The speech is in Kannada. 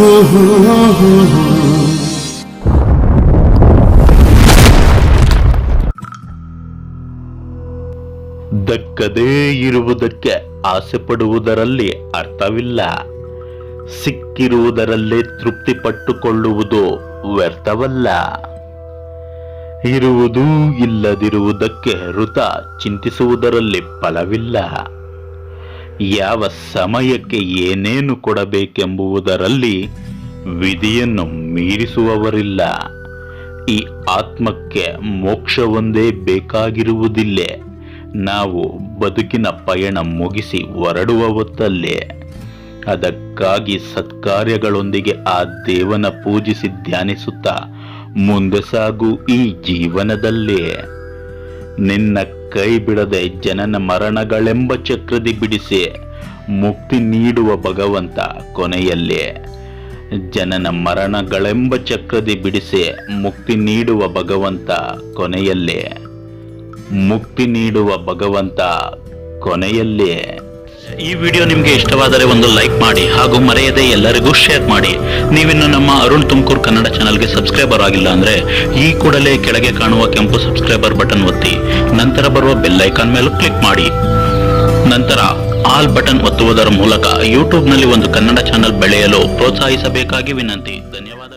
ದಕ್ಕದೇ ಇರುವುದಕ್ಕೆ ಆಸೆ ಪಡುವುದರಲ್ಲಿ ಅರ್ಥವಿಲ್ಲ. ಸಿಕ್ಕಿರುವುದರಲ್ಲೇ ತೃಪ್ತಿ ಪಟ್ಟುಕೊಳ್ಳುವುದು ವ್ಯರ್ಥವಲ್ಲ. ಇರುವುದೂ ಇಲ್ಲದಿರುವುದಕ್ಕೆ ಋತ ಚಿಂತಿಸುವುದರಲ್ಲಿ ಫಲವಿಲ್ಲ. ಯಾವ ಸಮಯಕ್ಕೆ ಏನೇನು ಕೊಡಬೇಕೆಂಬುವುದರಲ್ಲಿ ವಿಧಿಯನ್ನು ಮೀರಿಸುವವರಿಲ್ಲ. ಈ ಆತ್ಮಕ್ಕೆ ಮೋಕ್ಷವೊಂದೇ ಬೇಕಾಗಿರುವುದಿಲ್ಲ. ನಾವು ಬದುಕಿನ ಪಯಣ ಮುಗಿಸಿ ಹೊರಡುವ ಹೊತ್ತಲ್ಲೇ. ಅದಕ್ಕಾಗಿ ಸತ್ಕಾರ್ಯಗಳೊಂದಿಗೆ ಆ ದೇವನ ಪೂಜಿಸಿ ಧ್ಯಾನಿಸುತ್ತಾ ಮುಂದೆ ಸಾಗು ಈ ಜೀವನದಲ್ಲೇ. ನಿನ್ನ ಕೈ ಬಿಡದೆ ಜನನ ಮರಣಗಳೆಂಬ ಚಕ್ರದಿ ಬಿಡಿಸಿ ಮುಕ್ತಿ ನೀಡುವ ಭಗವಂತ ಕೊನೆಯಲ್ಲಿ ಜನನ ಮರಣಗಳೆಂಬ ಚಕ್ರದಿ ಬಿಡಿಸಿ ಮುಕ್ತಿ ನೀಡುವ ಭಗವಂತ ಕೊನೆಯಲ್ಲಿ ಮುಕ್ತಿ ನೀಡುವ ಭಗವಂತ ಕೊನೆಯಲ್ಲೇ ಈ ವಿಡಿಯೋ ನಿಮಗೆ ಇಷ್ಟವಾದರೆ ಒಂದು ಲೈಕ್ ಮಾಡಿ ಹಾಗೂ ಮರೆಯದೆ ಎಲ್ಲರಿಗೂ ಶೇರ್ ಮಾಡಿ. ನೀವಿನ್ನು ನಮ್ಮ ಅರುಣ್ ತುಮಕೂರು ಕನ್ನಡ ಚಾನಲ್ಗೆ ಸಬ್ಸ್ಕ್ರೈಬರ್ ಆಗಿಲ್ಲ ಅಂದ್ರೆ ಈ ಕೂಡಲೇ ಕೆಳಗೆ ಕಾಣುವ ಕೆಂಪು ಸಬ್ಸ್ಕ್ರೈಬರ್ ಬಟನ್ ಒತ್ತಿ. ನಂತರ ಬರುವ ಬೆಲ್ ಐಕಾನ್ ಮೇಲೂ ಕ್ಲಿಕ್ ಮಾಡಿ. ನಂತರ ಆಲ್ ಬಟನ್ ಒತ್ತುವುದರ ಮೂಲಕ ಯೂಟ್ಯೂಬ್ನಲ್ಲಿ ಒಂದು ಕನ್ನಡ ಚಾನಲ್ ಬೆಳೆಯಲು ಪ್ರೋತ್ಸಾಹಿಸಬೇಕಾಗಿ ವಿನಂತಿ. ಧನ್ಯವಾದ